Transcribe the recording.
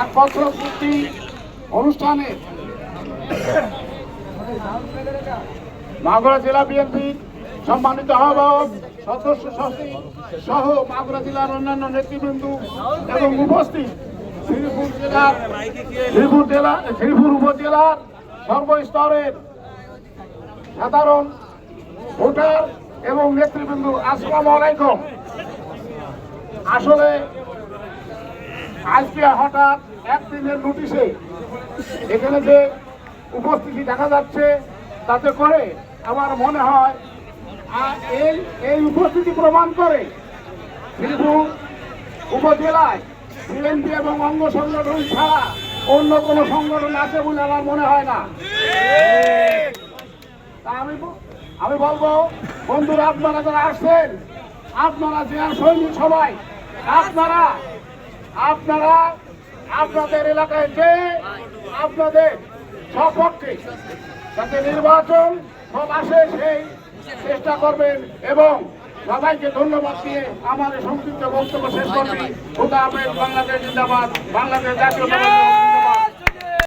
এক বছর পূর্তি অনুষ্ঠানে মাগুরা জেলা বিএনপি সম্মানিত আহ্বায়ক, সদস্য সচিব সহ মাগুরা জেলার অন্যান্য নেতৃবৃন্দ এবং উপস্থিত শ্রীপুর জেলার শ্রীপুর জেলা, শ্রীপুর উপজেলার সর্বস্তরের সাধারণ ভোটার এবং নেতৃবৃন্দ, আসসালামু আলাইকুম। আসলে আজকে হঠাৎ একদিনের নোটিশে এখানে যে উপস্থিতি দেখা যাচ্ছে, তাতে করে আমার মনে হয় এই এই উপস্থিতি প্রমাণ করে শ্রীপুর উপজেলায় বিএনপি এবং অঙ্গ সংগঠন ছাড়া অন্য কোনো সংগঠন আছে বলে আমার মনে হয় না। আমি আমি বলব, বন্ধুরা, আপনারা যারা আসছেন, আপনারা যে সৈনিক সবাই, আপনারা আপনারা আপনাদের এলাকায় যে আপনাদের সপক্ষে যাতে নির্বাচন আসে সেই চেষ্টা করবেন এবং সবাইকে ধন্যবাদ দিয়ে আমাদের সংক্ষিপ্ত বক্তব্য শেষ করছি। খুদা হাফেজ, বাংলাদেশ জিন্দাবাদ, বাংলাদেশ জাতীয়